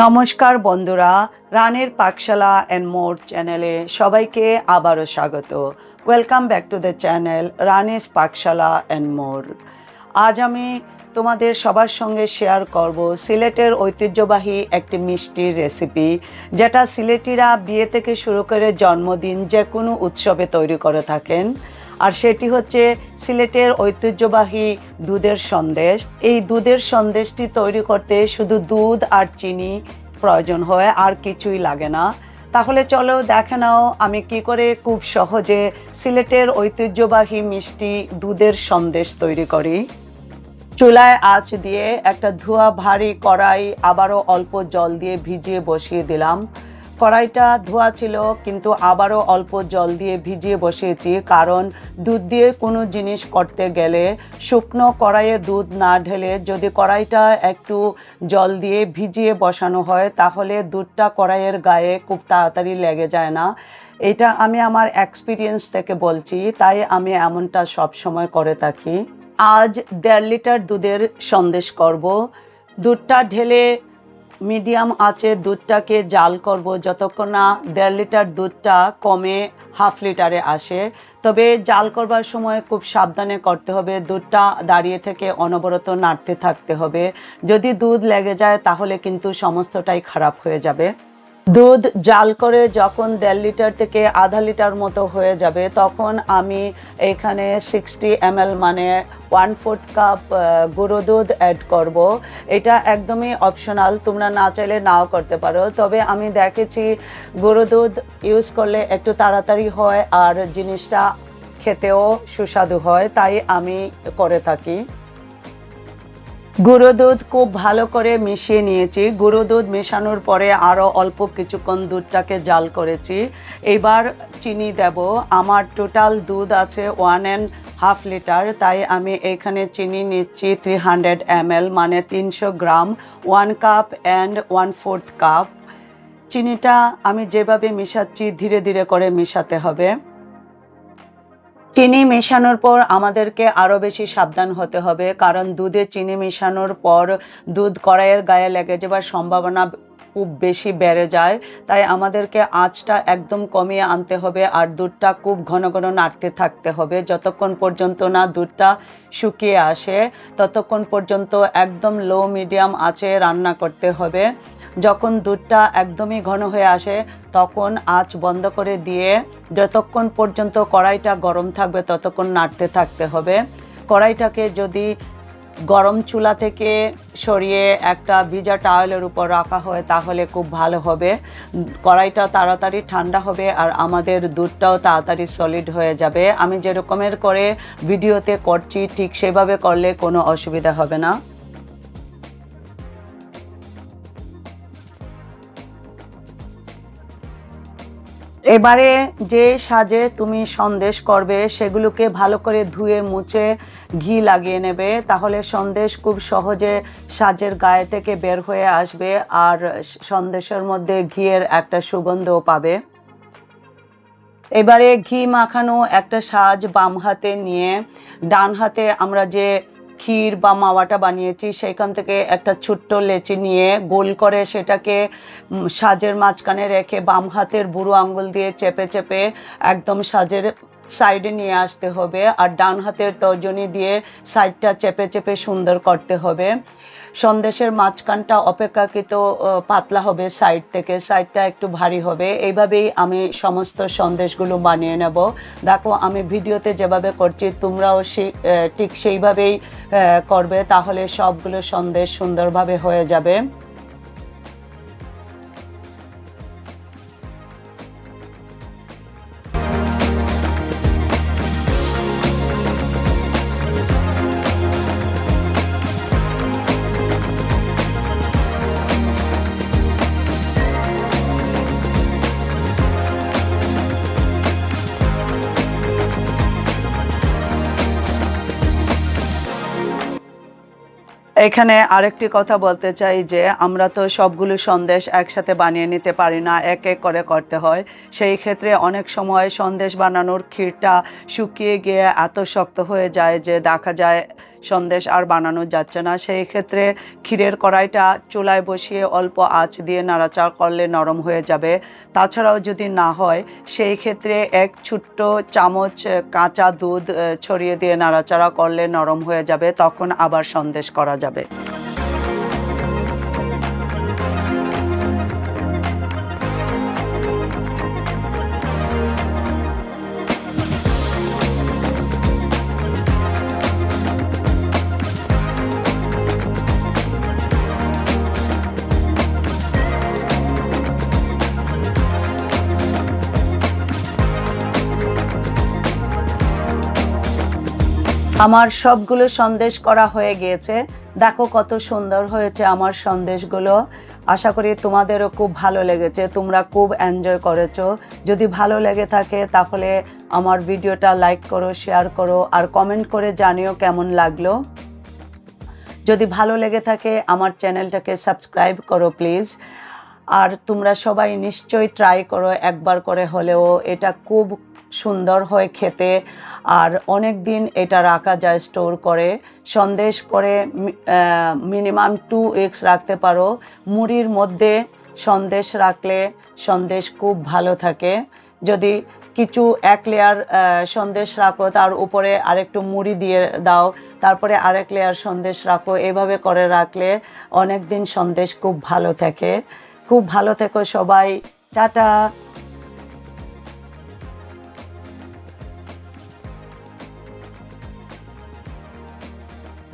নমস্কার বন্ধুরা, রানের পাকশালা অ্যান্ড মোর চ্যানেলে সবাইকে আবারও স্বাগত। Welcome back to the channel Ranis Pakshala and more আজ আমি তোমাদের সবার সঙ্গে শেয়ার করব সিলেটের ঐতিহ্যবাহী একটি মিষ্টির রেসিপি যেটা সিলেটিরা বিয়ে থেকে শুরু করে জন্মদিন যে কোনো উৎসবে তৈরি করে থাকেন। আর সেটি হচ্ছে সিলেটের ঐতিহ্যবাহী দুধের সন্দেশ। এই দুধের সন্দেশটি তৈরি করতে শুধু দুধ আর চিনি প্রয়োজন হয়, আর কিছুই লাগে না। তাহলে চলো দেখে নাও আমি কি করে খুব সহজে সিলেটের ঐতিহ্যবাহী মিষ্টি দুধের সন্দেশ তৈরি করি। চুলায় আঁচ দিয়ে একটা ধোয়া ভারী কড়াই আবারও অল্প জল দিয়ে ভিজিয়ে বসিয়ে দিলাম। কড়াইটা ধোয়া ছিল, কিন্তু আবারও অল্প জল দিয়ে ভিজিয়ে বসিয়েছি, কারণ দুধ দিয়ে কোনো জিনিস করতে গেলে শুকনো কড়াইয়ে দুধ না ঢেলে যদি কড়াইটা একটু জল দিয়ে ভিজিয়ে বসানো হয়, তাহলে দুধটা কড়াইয়ের গায়ে খুব তাড়াতাড়ি লেগে যায় না। এটা আমি আমার এক্সপিরিয়েন্স থেকে বলছি, তাই আমি এমনটা সব সময় করে থাকি। আজ দেড় লিটার দুধের সন্দেশ করব। দুধটা ঢেলে মিডিয়াম আছে দুধটাকে জাল করব। যতক্ষণ না দেড় লিটার দুধটা কমে হাফ লিটারে আসে। তবে জাল করবার সময় খুব সাবধানে করতে হবে। দুধটা দাঁড়িয়ে থেকে অনবরত নাড়তে থাকতে হবে। যদি দুধ লেগে যায় তাহলে কিন্তু সমস্তটাই খারাপ হয়ে যাবে। দুধ জাল করে যখন দেড় লিটার থেকে আধা লিটার মতো হয়ে যাবে, তখন আমি এখানে সিক্সটি এম মানে ওয়ান ফোর্থ কাপ গুঁড়ো দুধ অ্যাড করব। এটা একদমই অপশনাল তোমরা না চাইলে নাও করতে পারো। তবে আমি দেখেছি গুঁড়ো দুধ ইউজ করলে একটু তাড়াতাড়ি হয় আর জিনিসটা খেতেও সুস্বাদু হয়, তাই আমি করে থাকি। গুঁড়ো দুধ খুব ভালো করে মিশিয়ে নিয়েছি। গুঁড়ো দুধ মেশানোর পরে আরও অল্প কিছুক্ষণ দুধটাকে জাল করেছি। এবার চিনি দেব। আমার টোটাল দুধ আছে ওয়ান অ্যান্ড হাফ লিটার তাই আমি এখানে চিনি নিচ্ছি থ্রি হান্ড্রেড এম মানে তিনশো gram one cup and one fourth cup চিনিটা আমি যেভাবে মিশাচ্ছি, ধীরে ধীরে করে মিশাতে হবে। চিনি মেশানোর পর আমাদেরকে আরও বেশি সাবধান হতে হবে, কারণ দুধে চিনি মেশানোর পর দুধ কড়াইয়ের গায়ে লেগে যাবার সম্ভাবনা খুব বেশি বেড়ে যায়। তাই আমাদেরকে আঁচটা একদম কমিয়ে আনতে হবে আর দুধটা খুব ঘন ঘন নাড়তে থাকতে হবে। যতক্ষণ পর্যন্ত না দুধটা শুকিয়ে আসে, ততক্ষণ পর্যন্ত একদম লো মিডিয়াম আঁচে রান্না করতে হবে। যখন দুধটা একদমই ঘন হয়ে আসে, তখন আঁচ বন্ধ করে দিয়ে যতক্ষণ পর্যন্ত কড়াইটা গরম থাকবে, ততক্ষণ নাড়তে থাকতে হবে। কড়াইটাকে যদি গরম চুলা থেকে সরিয়ে একটা ভিজা টাওয়েলের উপর রাখা হয়, তাহলে খুব ভালো হবে। কড়াইটা তাড়াতাড়ি ঠান্ডা হবে আর আমাদের দুধটাও তাড়াতাড়ি সলিড হয়ে যাবে। আমি যেরকমের করে ভিডিওতে করছি, ঠিক সেভাবে করলে কোনো অসুবিধা হবে না। এবারে যে সাজে তুমি সন্দেশ করবে, সেগুলোকে ভালো করে ধুয়ে, মুছে, ঘি লাগিয়ে নেবে। তাহলে সন্দেশ খুব সহজে সাজের গায়ে থেকে বের হয়ে আসবে আর সন্দেশের মধ্যে ঘিয়ের একটা সুগন্ধও পাবে। এবারে ঘি মাখানো একটা সাজ বাম হাতে নিয়ে, ডান হাতে আমরা যে ক্ষীর বা মাওয়াটা বানিয়েছি, সেইখান থেকে একটা ছোট্ট লেচি নিয়ে গোল করে সেটাকে সাজের মাঝখানে রেখে বাম হাতের বুড়ো আঙ্গুল দিয়ে চেপে চেপে একদম সাজের সাইডে নিয়ে আসতে হবে আর ডান হাতের তর্জনী দিয়ে সাইডটা চেপে চেপে সুন্দর করতে হবে। সন্দেশের মাঝখানটা অপেক্ষাকৃত পাতলা হবে সাইড থেকে, সাইডটা একটু ভারী হবে। এইভাবেই আমি সমস্ত সন্দেশগুলো বানিয়ে নেব। দেখো, আমি ভিডিওতে যেভাবে করছি, তোমরাও ঠিক সেইভাবেই করবে, তাহলে সবগুলো সন্দেশ সুন্দরভাবে হয়ে যাবে। এখানে আরেকটি কথা বলতে চাই যে আমরা তো সবগুলো সন্দেশ একসাথে বানিয়ে নিতে পারি না, এক এক করে করতে হয়। সেই ক্ষেত্রে অনেক সময় সন্দেশ বানানোর ক্ষীরটা শুকিয়ে গিয়ে এত শক্ত হয়ে যায় যে দেখা যায় সন্দেশ আর বানানো যাচ্ছে না। সেই ক্ষেত্রে ক্ষীরের কড়াইটা চুলায় বসিয়ে অল্প আঁচ দিয়ে নাড়াচাড়া করলে নরম হয়ে যাবে। তাছাড়াও যদি না হয়, সেই ক্ষেত্রে এক ছোট্ট চামচ কাঁচা দুধ ছড়িয়ে দিয়ে নাড়াচাড়া করলে নরম হয়ে যাবে, তখন আবার সন্দেশ করা যাবে। আমার সবগুলো সন্দেশ করা হয়ে গিয়েছে। দেখো কত সুন্দর হয়েছে আমার সন্দেশগুলো। আশা করি তোমাদেরও খুব ভালো লেগেছে। তোমরা খুব এনজয় করেছ। যদি ভালো লেগে থাকে তাহলে আমার ভিডিওটা লাইক করো শেয়ার করো, আর কমেন্ট করে জানিও কেমন লাগল। যদি ভালো লেগে থাকে আমার চ্যানেলটাকে সাবস্ক্রাইব করো প্লিজ আর তোমরা সবাই নিশ্চয়ই ট্রাই করো একবার করে হলেও। এটা খুব সুন্দর হয় খেতে। আর অনেক দিন এটা রাখা যায় স্টোর করে। সন্দেশ করে মিনিমাম টু উইকস রাখতে পারো। মুড়ির মধ্যে সন্দেশ রাখলে সন্দেশ খুব ভালো থাকে। যদি কিছু এক লেয়ার সন্দেশ রাখো, তার উপরে আরেকটু মুড়ি দিয়ে দাও। তারপরে আরেক লেয়ার সন্দেশ রাখো। এভাবে করে রাখলে অনেক দিন সন্দেশ খুব ভালো থাকে। খুব ভালো থেকো সবাই টাটা।